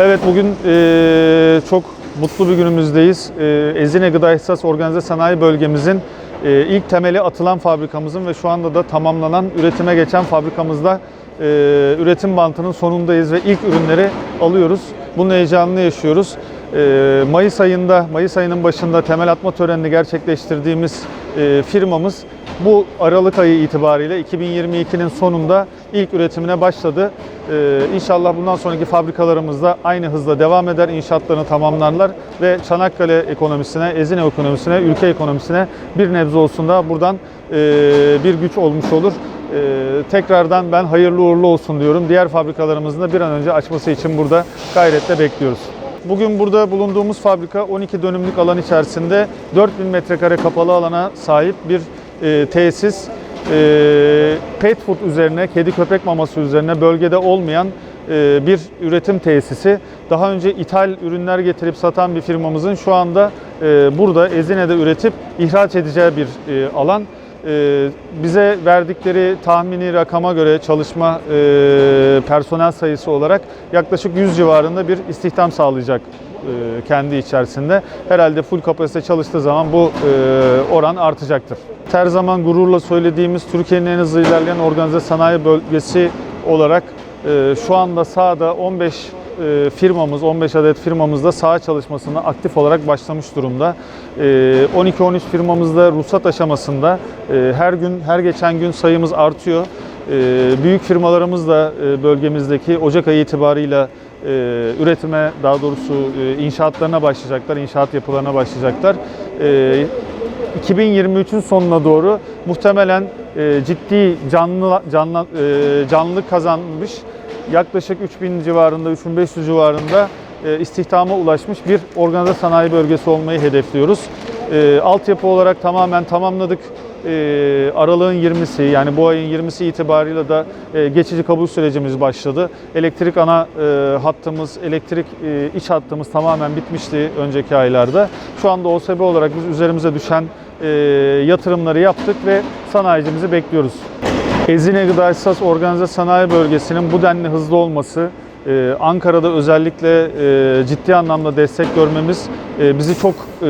Evet bugün eee, çok mutlu bir günümüzdeyiz. Eee, Ezine Gıda İhtisas Organize Sanayi Bölgemizin eee, ilk temeli atılan fabrikamızın ve şu anda da tamamlanan üretime geçen fabrikamızda eee, üretim bantının sonundayız ve ilk ürünleri alıyoruz. Bunun heyecanını yaşıyoruz. Eee, Mayıs ayında, Mayıs ayının başında temel atma törenini gerçekleştirdiğimiz eee, firmamız bu Aralık ayı itibariyle 2022'nin sonunda ilk üretimine başladı. Ee, inşallah bundan sonraki fabrikalarımızda aynı hızla devam eder, inşaatlarını tamamlarlar ve Çanakkale ekonomisine, Ezine ekonomisine, ülke ekonomisine bir nebze olsun da buradan e, bir güç olmuş olur. E, tekrardan ben hayırlı uğurlu olsun diyorum. Diğer fabrikalarımızın da bir an önce açması için burada gayretle bekliyoruz. Bugün burada bulunduğumuz fabrika 12 dönümlük alan içerisinde 4000 metrekare kapalı alana sahip bir e, tesis. E, pet food üzerine, kedi köpek maması üzerine bölgede olmayan e, bir üretim tesisi. Daha önce ithal ürünler getirip satan bir firmamızın şu anda e, burada Ezine'de üretip ihraç edeceği bir e, alan. E, bize verdikleri tahmini rakama göre çalışma e, personel sayısı olarak yaklaşık 100 civarında bir istihdam sağlayacak kendi içerisinde. Herhalde full kapasite çalıştığı zaman bu e, oran artacaktır. Her zaman gururla söylediğimiz Türkiye'nin en hızlı ilerleyen organize sanayi bölgesi olarak e, şu anda sahada 15 e, firmamız, 15 adet firmamızda saha çalışmasına aktif olarak başlamış durumda. E, 12-13 firmamızda ruhsat aşamasında e, her gün, her geçen gün sayımız artıyor. E, Büyük firmalarımız da e, bölgemizdeki Ocak ayı itibarıyla e, üretime daha doğrusu e, inşaatlarına başlayacaklar, inşaat yapılarına başlayacaklar. E, 2023'ün sonuna doğru muhtemelen e, ciddi canlı canlı e, canlılık kazanmış yaklaşık 3000 civarında 3500 civarında e, istihdama ulaşmış bir organize sanayi bölgesi olmayı hedefliyoruz. E, altyapı olarak tamamen tamamladık. E, aralığın 20'si yani bu ayın 20'si itibariyle de e, geçici kabul sürecimiz başladı. Elektrik ana e, hattımız, elektrik e, iç hattımız tamamen bitmişti önceki aylarda. Şu anda OSB olarak biz üzerimize düşen e, yatırımları yaptık ve sanayicimizi bekliyoruz. Ezine Gıda Esas Organize Sanayi Bölgesi'nin bu denli hızlı olması, e, Ankara'da özellikle e, ciddi anlamda destek görmemiz e, bizi çok e,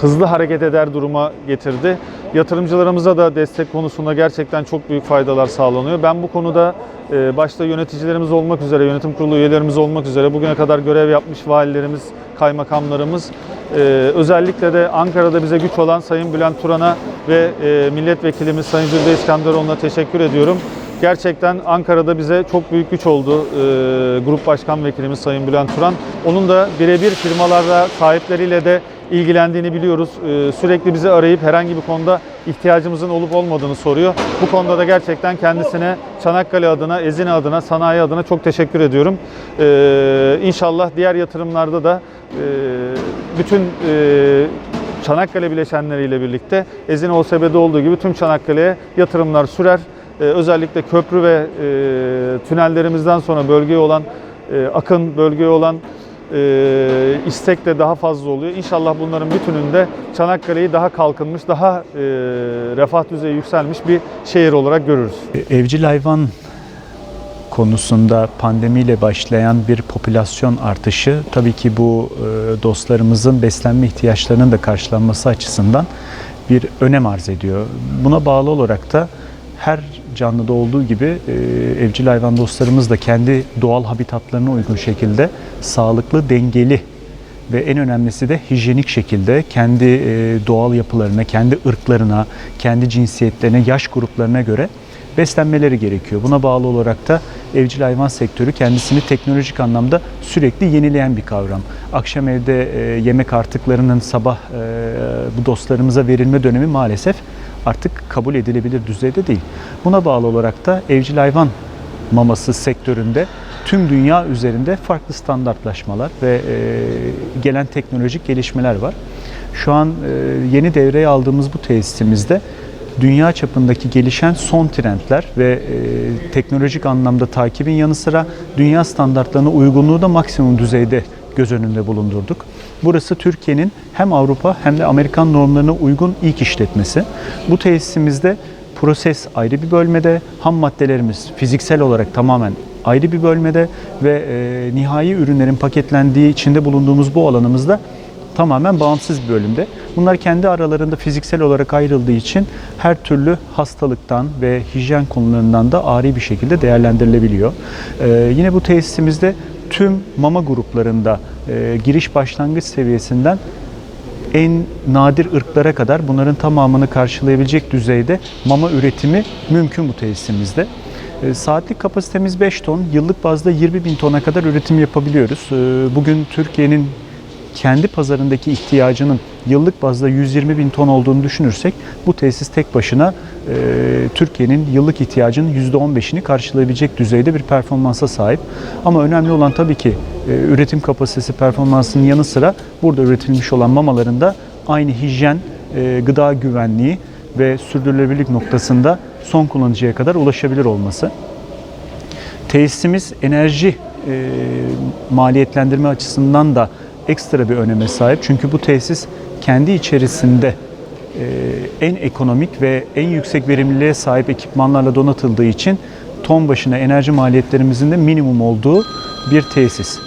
hızlı hareket eder duruma getirdi. Yatırımcılarımıza da destek konusunda gerçekten çok büyük faydalar sağlanıyor. Ben bu konuda başta yöneticilerimiz olmak üzere, yönetim kurulu üyelerimiz olmak üzere bugüne kadar görev yapmış valilerimiz, kaymakamlarımız, özellikle de Ankara'da bize güç olan Sayın Bülent Turan'a ve e, milletvekilimiz Sayın Zülde İskenderoğlu'na teşekkür ediyorum. Gerçekten Ankara'da bize çok büyük güç oldu e, Grup Başkan Vekilimiz Sayın Bülent Turan. Onun da birebir firmalarla, sahipleriyle de ilgilendiğini biliyoruz. E, sürekli bizi arayıp herhangi bir konuda ihtiyacımızın olup olmadığını soruyor. Bu konuda da gerçekten kendisine Çanakkale adına, Ezine adına, sanayi adına çok teşekkür ediyorum. E, inşallah diğer yatırımlarda da e, bütün e, Çanakkale bileşenleriyle birlikte Ezine OSB'de olduğu gibi tüm Çanakkale'ye yatırımlar sürer. Ee, özellikle köprü ve e, tünellerimizden sonra bölgeye olan e, akın, bölgeye olan e, istek de daha fazla oluyor. İnşallah bunların bütününde Çanakkale'yi daha kalkınmış, daha refah düzeyi yükselmiş bir şehir olarak görürüz. Evcil hayvan konusunda pandemiyle başlayan bir popülasyon artışı tabii ki bu dostlarımızın beslenme ihtiyaçlarının da karşılanması açısından bir önem arz ediyor. Buna bağlı olarak da her canlıda olduğu gibi e, evcil hayvan dostlarımız da kendi doğal habitatlarına uygun şekilde sağlıklı, dengeli ve en önemlisi de hijyenik şekilde kendi e, doğal yapılarına, kendi ırklarına, kendi cinsiyetlerine, yaş gruplarına göre beslenmeleri gerekiyor. Buna bağlı olarak da evcil hayvan sektörü kendisini teknolojik anlamda sürekli yenileyen bir kavram. Akşam evde e, yemek artıklarının sabah e, bu dostlarımıza verilme dönemi maalesef artık kabul edilebilir düzeyde değil. Buna bağlı olarak da evcil hayvan maması sektöründe tüm dünya üzerinde farklı standartlaşmalar ve e, gelen teknolojik gelişmeler var. Şu an e, yeni devreye aldığımız bu tesisimizde dünya çapındaki gelişen son trendler ve e, teknolojik anlamda takibin yanı sıra dünya standartlarına uygunluğu da maksimum düzeyde göz önünde bulundurduk. Burası Türkiye'nin hem Avrupa hem de Amerikan normlarına uygun ilk işletmesi. Bu tesisimizde proses ayrı bir bölmede, ham maddelerimiz fiziksel olarak tamamen ayrı bir bölmede ve e, nihai ürünlerin paketlendiği içinde bulunduğumuz bu alanımızda tamamen bağımsız bir bölümde. Bunlar kendi aralarında fiziksel olarak ayrıldığı için her türlü hastalıktan ve hijyen konularından da ari bir şekilde değerlendirilebiliyor. Ee, yine bu tesisimizde tüm mama gruplarında e, giriş başlangıç seviyesinden en nadir ırklara kadar bunların tamamını karşılayabilecek düzeyde mama üretimi mümkün bu tesisimizde. E, Saatlik kapasitemiz 5 ton, yıllık bazda 20 bin tona kadar üretim yapabiliyoruz. E, Bugün Türkiye'nin kendi pazarındaki ihtiyacının yıllık bazda 120 bin ton olduğunu düşünürsek bu tesis tek başına e, Türkiye'nin yıllık ihtiyacının %15'ini karşılayabilecek düzeyde bir performansa sahip. Ama önemli olan tabii ki e, üretim kapasitesi performansının yanı sıra burada üretilmiş olan mamaların da aynı hijyen, e, gıda güvenliği ve sürdürülebilirlik noktasında son kullanıcıya kadar ulaşabilir olması. Tesisimiz enerji e, maliyetlendirme açısından da ekstra bir öneme sahip. Çünkü bu tesis kendi içerisinde e, en ekonomik ve en yüksek verimliliğe sahip ekipmanlarla donatıldığı için ton başına enerji maliyetlerimizin de minimum olduğu bir tesis.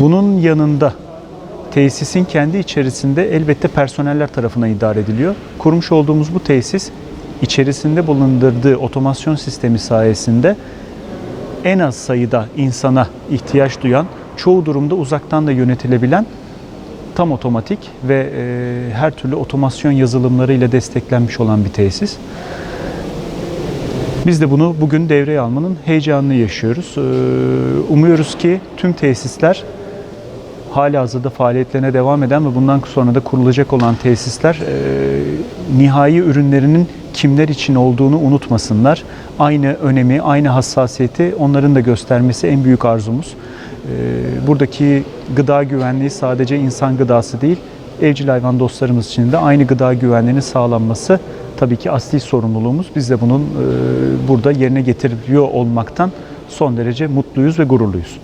Bunun yanında tesisin kendi içerisinde elbette personeller tarafından idare ediliyor. Kurmuş olduğumuz bu tesis içerisinde bulundurduğu otomasyon sistemi sayesinde en az sayıda insana ihtiyaç duyan, çoğu durumda uzaktan da yönetilebilen tam otomatik ve e, her türlü otomasyon yazılımlarıyla desteklenmiş olan bir tesis. Biz de bunu bugün devreye almanın heyecanını yaşıyoruz. Ee, Umuyoruz ki tüm tesisler hala hazırda faaliyetlerine devam eden ve bundan sonra da kurulacak olan tesisler e, nihai ürünlerinin kimler için olduğunu unutmasınlar. Aynı önemi, aynı hassasiyeti onların da göstermesi en büyük arzumuz. E, buradaki gıda güvenliği sadece insan gıdası değil, evcil hayvan dostlarımız için de aynı gıda güvenliğinin sağlanması tabii ki asli sorumluluğumuz. Biz de bunun e, burada yerine getiriyor olmaktan son derece mutluyuz ve gururluyuz.